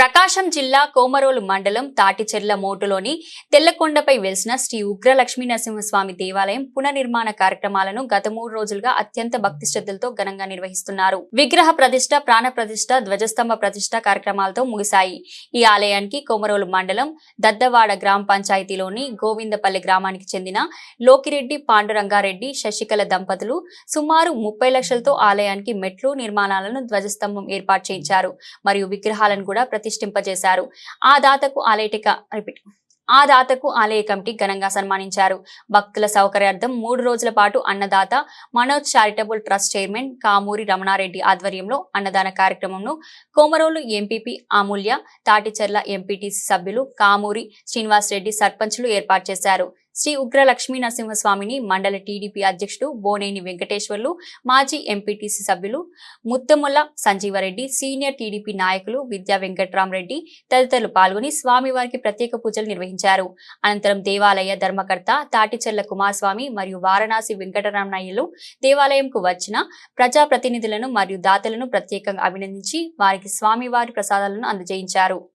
ప్రకాశం జిల్లా కోమరోలు మండలం తాటిచెర్ల మోటులోని తెల్లకొండపై వెలిసిన శ్రీ ఉగ్రలక్ష్మీ నరసింహస్వామి దేవాలయం పునర్నిర్మాణ కార్యక్రమాలను గత మూడు రోజులుగా అత్యంత భక్తి శ్రద్ధలతో ఘనంగా నిర్వహిస్తున్నారు. విగ్రహ ప్రతిష్ట ప్రాణ ప్రతిష్ట ధ్వజస్తంభ ప్రతిష్ట కార్యక్రమాలతో ముగిశాయి. ఈ ఆలయానికి కోమరోలు మండలం దద్దవాడ గ్రామ పంచాయతీలోని గోవిందపల్లి గ్రామానికి చెందిన లోకిరెడ్డి పాండురంగారెడ్డి శశికళ దంపతులు సుమారు ముప్పై లక్షలతో ఆలయానికి మెట్లు నిర్మాణాలను ధ్వజస్తంభం ఏర్పాటు చేయించారు. మరియు విగ్రహాలను కూడా ప్రతిష్ఠింపజేశారు. ఆ దాతకు ఆలయటిక రిపీట్ ఆ దాతకు ఆలయ కమిటీ ఘనంగా సన్మానించారు. భక్తుల సౌకర్యార్థం మూడు రోజుల పాటు అన్నదాత Manoj charitable trust chairman Kamuri Ramanareddy ఆధ్వర్యంలో అన్నదాన కార్యక్రమంను కోమరోలు ఎంపీపీ అమూల్య తాటిచెర్ల ఎంపీటీసీ సభ్యులు కామూరి శ్రీనివాస్ రెడ్డి సర్పంచులు ఏర్పాటు చేశారు. శ్రీ ఉగ్ర లక్ష్మీ నరసింహస్వామిని మండల టీడీపీ అధ్యక్షుడు బోనేని వెంకటేశ్వర్లు మాజీ ఎంపీటీసీ సభ్యులు ముత్తముల సంజీవరెడ్డి సీనియర్ టీడీపీ నాయకులు విద్యా వెంకట్రామరెడ్డి తదితరులు పాల్గొని స్వామివారికి ప్రత్యేక పూజలు నిర్వహించారు. అనంతరం దేవాలయ ధర్మకర్త తాటిచెర్ల కుమారస్వామి మరియు వారణాసి వెంకటరామయ్యలు దేవాలయంకు వచ్చిన ప్రజాప్రతినిధులను మరియు దాతలను ప్రత్యేకంగా అభినందించి వారికి స్వామివారి ప్రసాదాలను అందజేయించారు.